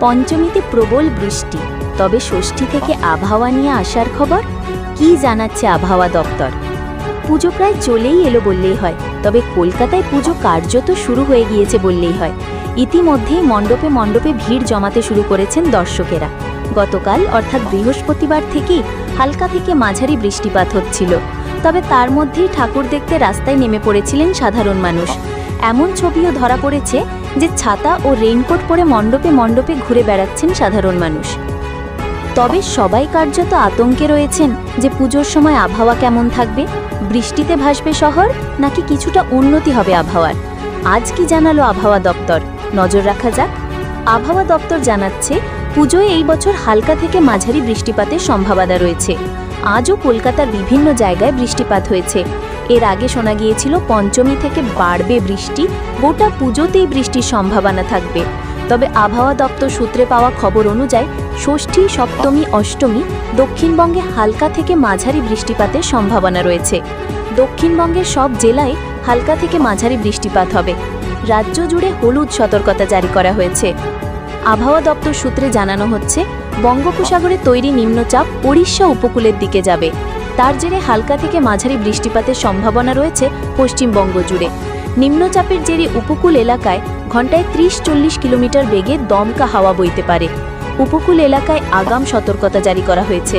পঞ্চমীতে প্রবল বৃষ্টি। তবে ষষ্ঠী থেকে আবহাওয়া নিয়ে আসার খবর? কি জানাচ্ছে আবহাওয়া দপ্তর? পুজো প্রায় চলেই এলো বললেই হয়, তবে কলকাতায় পুজো কার্যত শুরু হয়ে গিয়েছে বললেই হয়। ইতিমধ্যেই মণ্ডপে মণ্ডপে ভিড় জমাতে শুরু করেছেন দর্শকেরা। গতকাল, অর্থাৎ বৃহস্পতিবার থেকেই হালকা থেকে মাঝারি বৃষ্টিপাত হচ্ছিল। তবে তার মধ্যেই ঠাকুর দেখতে রাস্তায় নেমে পড়েছিলেন সাধারণ মানুষ। এমন ছবিও ধরা পড়েছে যে ছাতা ও রেইনকোট পরে মণ্ডপে মণ্ডপে ঘুরে বেড়াচ্ছেন সাধারণ মানুষ। তবে সবাই কার্যত আতঙ্কে রয়েছেন যে পুজোর সময় আবহাওয়া কেমন থাকবে, বৃষ্টিতে ভাসবে শহর, নাকি কিছুটা উন্নতি হবে আবহাওয়ার। আজ কি জানালো আবহাওয়া দপ্তর? নজর রাখা যাক। আবহাওয়া দপ্তর জানাচ্ছে, পুজোয় এই বছর হালকা থেকে মাঝারি বৃষ্টিপাতের সম্ভাবনা রয়েছে। আজও কলকাতার বিভিন্ন জায়গায় বৃষ্টিপাত হয়েছে। এর আগে শোনা গিয়েছিল, পঞ্চমী থেকে বাড়বে বৃষ্টি, গোটা পুজোতেই বৃষ্টির সম্ভাবনা থাকবে। তবে আবহাওয়া দপ্তর সূত্রে পাওয়া খবর অনুযায়ী, ষষ্ঠী, সপ্তমী, অষ্টমী দক্ষিণবঙ্গে হালকা থেকে মাঝারি বৃষ্টিপাতের সম্ভাবনা রয়েছে। দক্ষিণবঙ্গের সব জেলায় হালকা থেকে মাঝারি বৃষ্টিপাত হবে। রাজ্য জুড়ে হলুদ সতর্কতা জারি করা হয়েছে। আবহাওয়া দপ্তর সূত্রে জানানো হচ্ছে, বঙ্গোপসাগরে তৈরি নিম্নচাপ ওড়িশা উপকূলের দিকে যাবে। তার জেরে হালকা থেকে মাঝারি বৃষ্টিপাতের সম্ভাবনা রয়েছে পশ্চিমবঙ্গ জুড়ে। নিম্নচাপের জেরে উপকূল এলাকায় ঘন্টায় ত্রিশ চল্লিশ কিলোমিটার বেগে দমকা হাওয়া বইতে পারে। উপকূল এলাকায় আগাম সতর্কতা জারি করা হয়েছে।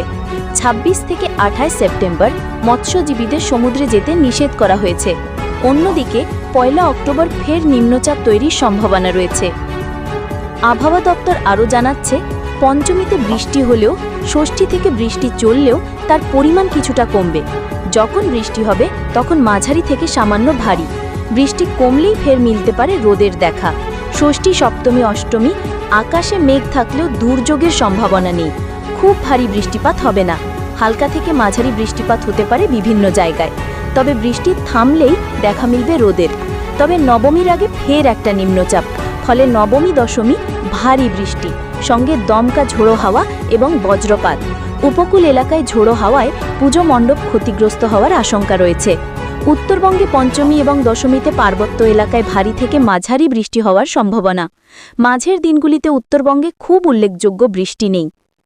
২৬ থেকে আঠাশ সেপ্টেম্বর মৎস্যজীবীদের সমুদ্রে যেতে নিষেধ করা হয়েছে। অন্যদিকে পয়লা অক্টোবর ফের নিম্নচাপ তৈরির সম্ভাবনা রয়েছে। আবহাওয়া দপ্তর আরও জানাচ্ছে পঞ্চমীতে বৃষ্টি হলেও, ষষ্ঠী থেকে বৃষ্টি চললেও তার পরিমাণ কিছুটা কমবে। যখন বৃষ্টি হবে, তখন মাঝারি থেকে সামান্য ভারী। বৃষ্টি কমলেই ফের মিলতে পারে রোদের দেখা। ষষ্ঠী, সপ্তমী, অষ্টমী, আকাশে মেঘ থাকলেও দুর্যোগের সম্ভাবনা নেই। খুব ভারী বৃষ্টিপাত হবে না। হালকা থেকে মাঝারি বৃষ্টিপাত হতে পারে বিভিন্ন জায়গায়। তবে বৃষ্টি থামলেই দেখা মিলবে রোদের। তবে নবমীর আগে ফের একটা নিম্নচাপ। ফলে নবমী দশমী ভারী বৃষ্টি, সঙ্গে দমকা ঝোড়ো হাওয়া এবং বজ্রপাত। উপকূল এলাকায় ঝোড়ো হাওয়ায় পুজো মণ্ডপ ক্ষতিগ্রস্ত হওয়ার আশঙ্কা রয়েছে। উত্তরবঙ্গে পঞ্চমী এবং দশমীতে পার্বত্য এলাকায় ভারী থেকে মাঝারি বৃষ্টি হওয়ার সম্ভাবনা। মাঝের দিনগুলিতে উত্তরবঙ্গে খুব উল্লেখযোগ্য বৃষ্টি নেই।